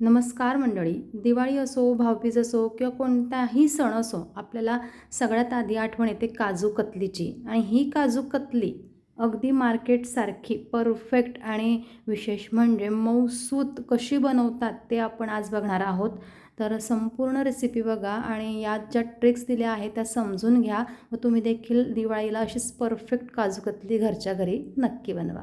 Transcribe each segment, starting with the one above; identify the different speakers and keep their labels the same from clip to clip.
Speaker 1: नमस्कार मंडळी. दिवाळी असो भाऊबीज असो किंवा कोणताही सण असो आपल्याला सगळ्यात आधी आठवण येते काजू कतलीची. आणि ही काजू कतली अगदी मार्केटसारखी परफेक्ट आणि विशेष म्हणजे मऊसूत कशी बनवतात ते आपण आज बघणार आहोत. तर संपूर्ण रेसिपी बघा आणि यात ज्या ट्रिक्स दिल्या आहेत त्या समजून घ्या व तुम्ही देखील दिवाळीला अशीच परफेक्ट काजू कतली घरच्या घरी नक्की बनवा.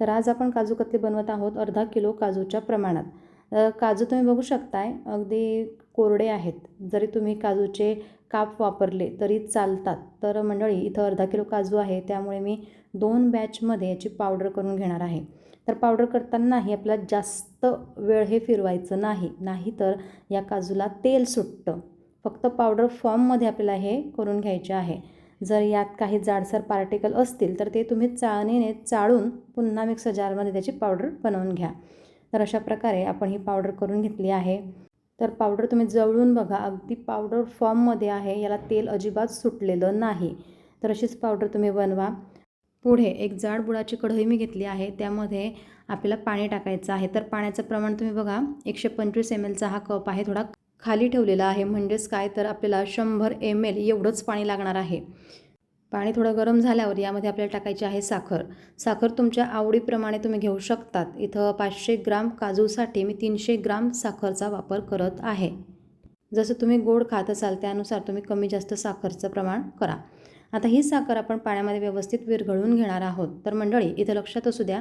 Speaker 1: तर आज आपण काजू कतली बनवत आहोत अर्धा किलो काजूच्या प्रमाणात. काजू तुम्ही बघू शकताय. अगदी कोरडे आहेत. जरी तुम्ही काजूचे काप वापरले तरी चालतात. तर मंडळी इथं अर्धा किलो काजू आहे. त्यामुळे मी दोन बॅचमध्ये याची पावडर करून घेणार आहे. तर पावडर करतानाही आपल्याला जास्त वेळ हे फिरवायचं नाही. नाहीतर या काजूला तेल सुटतं. फक्त पावडर फॉर्ममध्ये आपल्याला हे करून घ्यायचे आहे. जर यात काही जाडसर पार्टिकल असतील तर ते तुम्ही चाळणीने चाळून पुन्हा मिक्सर जारमध्ये त्याची पावडर बनवून घ्या. तर अशा प्रकारे आपण ही पावडर करून घेतली आहे. तर पावडर तुम्ही जवळून बघा अगदी पावडर फॉर्ममध्ये आहे याला तेल अजिबात सुटलेलं नाही. तर अशीच पावडर तुम्ही बनवा. पुढे एक जाड बुडाची कढई मी घेतली आहे त्यामध्ये आपल्याला पाणी टाकायचं आहे. तर पाण्याचं प्रमाण तुम्ही बघा एकशे पंचवीस एम एलचा हा कप आहे थोडा खाली ठेवलेला आहे. म्हणजेच काय? तर आपल्याला शंभर एम एल एवढंच पाणी लागणार आहे. पाणी थोडं गरम झाल्यावर यामध्ये आपल्याला टाकायची आहे साखर. साखर तुमच्या आवडीप्रमाणे तुम्ही घेऊ शकतात. इथं पाचशे ग्राम काजूसाठी मी तीनशे ग्राम साखरचा वापर करत आहे. जसं तुम्ही गोड खात असाल त्यानुसार तुम्ही कमी जास्त साखरचं प्रमाण करा. आता ही साखर आपण पाण्यामध्ये व्यवस्थित विरघळून घेणार आहोत. तर मंडळी इथं लक्षात असू द्या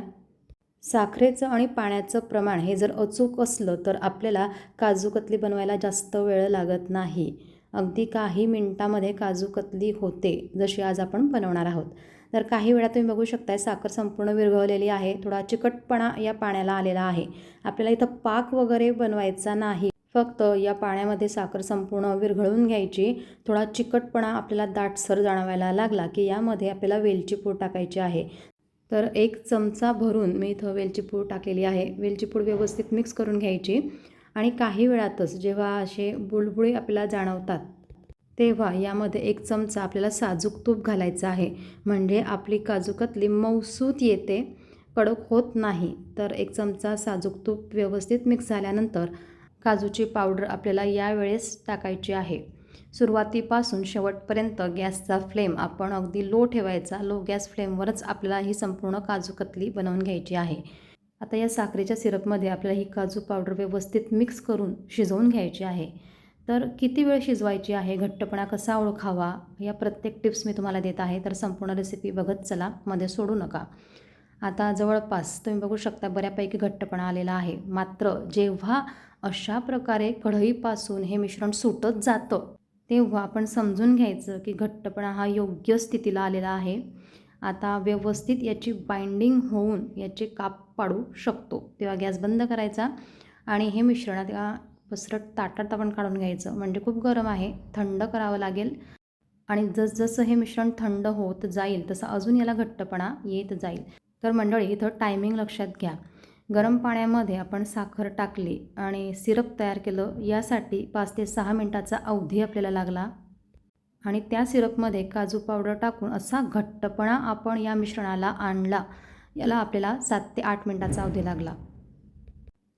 Speaker 1: साखरेचं आणि पाण्याचं प्रमाण हे जर अचूक असलं तर आपल्याला काजू कतली बनवायला जास्त वेळ लागत नाही. अगदी काही मिनटामध्ये काजू कतली होते जशी आज आपण बनवणार आहोत. तर काही वेळा तुम्ही बघू शकताय साखर संपूर्ण विरघळलेली आहे थोडा चिकटपणा या पाण्याला आलेला आहे. आपल्याला इथं पाक वगैरे बनवायचा नाही. फक्त या पाण्यामध्ये साखर संपूर्ण विरघळून घ्यायची. थोडा चिकटपणा आपल्याला दाटसर जाणवायला लागला की यामध्ये आपल्याला वेलची पूड टाकायची आहे. तर एक चमचा भरून मी इथं वेलची पूड टाकलेली आहे. वेलची पूड व्यवस्थित मिक्स करून घ्यायची. आणि काही वेळातच जेव्हा असे बुळबुळे आपल्याला जाणवतात तेव्हा यामध्ये एक चमचा आपल्याला साजूक तूप घालायचं आहे. म्हणजे आपली काजूकतली मऊसूत येते कडक होत नाही. तर एक चमचा साजूक तूप व्यवस्थित मिक्स झाल्यानंतर काजूची पावडर आपल्याला यावेळेस टाकायची आहे. सुरुवातीपासून शेवटपर्यंत गॅसचा फ्लेम आपण अगदी लो ठेवायचा. लो गॅस फ्लेमवरच आपल्याला ही संपूर्ण काजूकतली बनवून घ्यायची आहे. आता या साखरेच्या सिरपमध्ये आपल्याला ही काजू पावडर व्यवस्थित मिक्स करून शिजवून घ्यायची आहे. तर किती वेळ शिजवायची आहे घट्टपणा कसा ओळखावा या प्रत्येक टिप्स मी तुम्हाला देत आहे. तर संपूर्ण रेसिपी बघत चला मध्ये सोडू नका. आता जवळपास तुम्ही बघू शकता बऱ्यापैकी घट्टपणा आलेला आहे. मात्र जेव्हा अशा प्रकारे कढईपासून हे मिश्रण सुटत जातं तेव्हा आपण समजून घ्यायचं की घट्टपणा हा योग्य स्थितीला आलेला आहे. आता व्यवस्थित याची बाइंडिंग होऊन याचे काप पाडू शकतो. तेव्हा गॅस बंद करायचा आणि हे मिश्रण त्या पसरट ताटात आपण काढून घ्यायचं. म्हणजे खूप गरम आहे थंड करावं लागेल. आणि जसजसं हे मिश्रण थंड होत जाईल तसं अजून याला घट्टपणा येत जाईल. तर मंडळी इथं टायमिंग लक्षात घ्या. गरम पाण्यामध्ये आपण साखर टाकली आणि सिरप तयार केलं. यासाठी पाच ते सहा मिनटाचा अवधी आपल्याला लागला. आणि त्या सिरपमध्ये काजू पावडर टाकून असा घट्टपणा आपण या मिश्रणाला आणला याला आपल्याला सात ते आठ मिनटाचा अवधी लागला.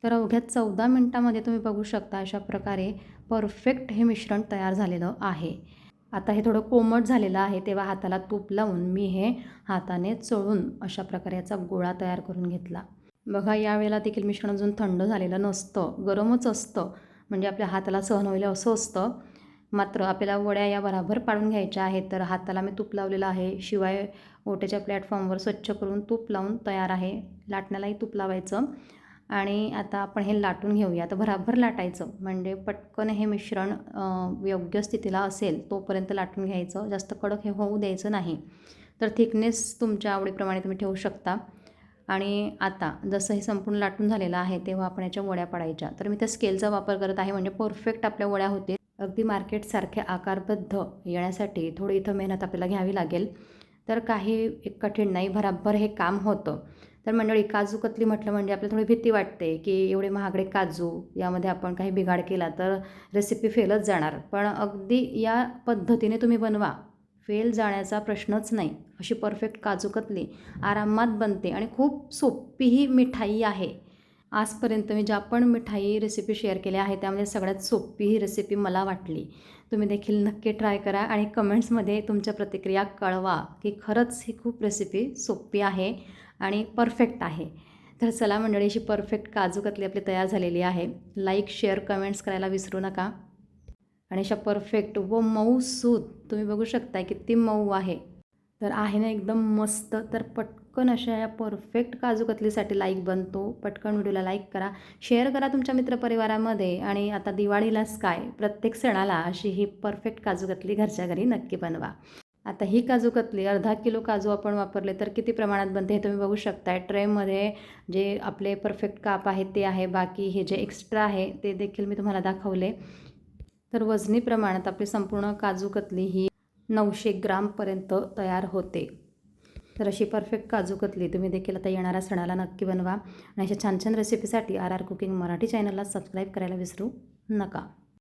Speaker 1: तर अवघ्या चौदा मिनटामध्ये तुम्ही बघू शकता अशा प्रकारे परफेक्ट हे मिश्रण तयार झालेलं आहे. आता हे थोडं कोमट झालेलं आहे तेव्हा हाताला तूप लावून मी हे हाताने चळून अशा प्रकारे याचा गोळा तयार करून घेतला. बघा यावेळेला देखील मिश्रण अजून थंड झालेलं नसतं गरमच असतं. म्हणजे आपल्या हाताला सहन होईल असं असतं. मात्र आपल्याला वड्या या बराबर पाडून घ्यायच्या आहेत. तर हाताला मी तूप लावलेलं आहे. शिवाय ओट्याच्या प्लॅटफॉर्मवर स्वच्छ करून तूप लावून तयार आहे. लाटण्यालाही तूप लावायचं. आणि आता आपण हे लाटून घेऊया. तर भराभर लाटायचं. म्हणजे पटकन हे मिश्रण योग्य स्थितीला असेल तोपर्यंत लाटून घ्यायचं. जास्त कडक हे होऊ द्यायचं नाही. तर थिकनेस तुमच्या आवडीप्रमाणे तुम्ही ठेवू शकता. आणि आता जसं हे संपूर्ण लाटून झालेलं आहे तेव्हा आपण याच्या वड्या पाडायच्या. तर मी त्या स्केलचा वापर करत आहे. म्हणजे परफेक्ट आपल्या वड्या होतील. अगदी मार्केटसारख्या आकारबद्ध येण्यासाठी थोडी इथं मेहनत आपल्याला घ्यावी लागेल. तर काही एक कठीण नाही भराभर हे काम होतं. तर मंडळी काजू कतली म्हटलं म्हणजे आपल्याला थोडी भीती वाटते की एवढे महागडे काजू यामध्ये आपण काही बिघाड केला तर रेसिपी फेलच जाणार. पण अगदी या पद्धतीने तुम्ही बनवा. फेल जाण्याचा प्रश्नच नाही. अशी परफेक्ट काजू कतली आरामात बनते आणि खूप सोपीही मिठाई आहे. आजपर्यंत मी ज्या पण मिठाई रेसिपी शेअर केल्या आहे त्यामध्ये सगळ्यात सोपी ही रेसिपी मला वाटली. तुम्ही देखील नक्की ट्राय करा आणि कमेंट्समध्ये तुमच्या प्रतिक्रिया कळवा की खरंच ही खूप रेसिपी सोपी आहे आणि परफेक्ट आहे. तर चला मंडळी अशी परफेक्ट काजू कतली आपली तयार झालेली आहे. लाईक शेअर कमेंट्स करायला विसरू नका. आणि अशा परफेक्ट व मऊ सूत तुम्ही बघू शकताय किती मऊ आहे. तर आहे ना एकदम मस्त तर पटकन अशा या परफेक्ट काजू कतलीसाठी लाईक बनतो. पटकन व्हिडिओला लाईक करा. शेअर करा तुमच्या मित्रपरिवारामध्ये. आणि आता दिवाळीलाच काय प्रत्येक सणाला अशी ही परफेक्ट काजू कतली घरच्या घरी नक्की बनवा. आता ही काजू कतली अर्धा किलो काजू आपण वापरले तर किती प्रमाणात बनते हे तुम्ही बघू शकताय. ट्रेमध्ये जे आपले परफेक्ट काप आहेत ते आहे. बाकी हे जे एक्स्ट्रा आहे ते देखील मी तुम्हाला दाखवले. तर वजनी प्रमाणात आपली संपूर्ण काजू कतली ही नऊशे ग्रामपर्यंत तयार होते. तर अशी परफेक्ट काजू कतली तुम्ही देखील आता येणाऱ्या सणाला नक्की बनवा. आणि अशा छान छान रेसिपीसाठी आर आर कुकिंग मराठी चॅनलला सबस्क्राईब करायला विसरू नका.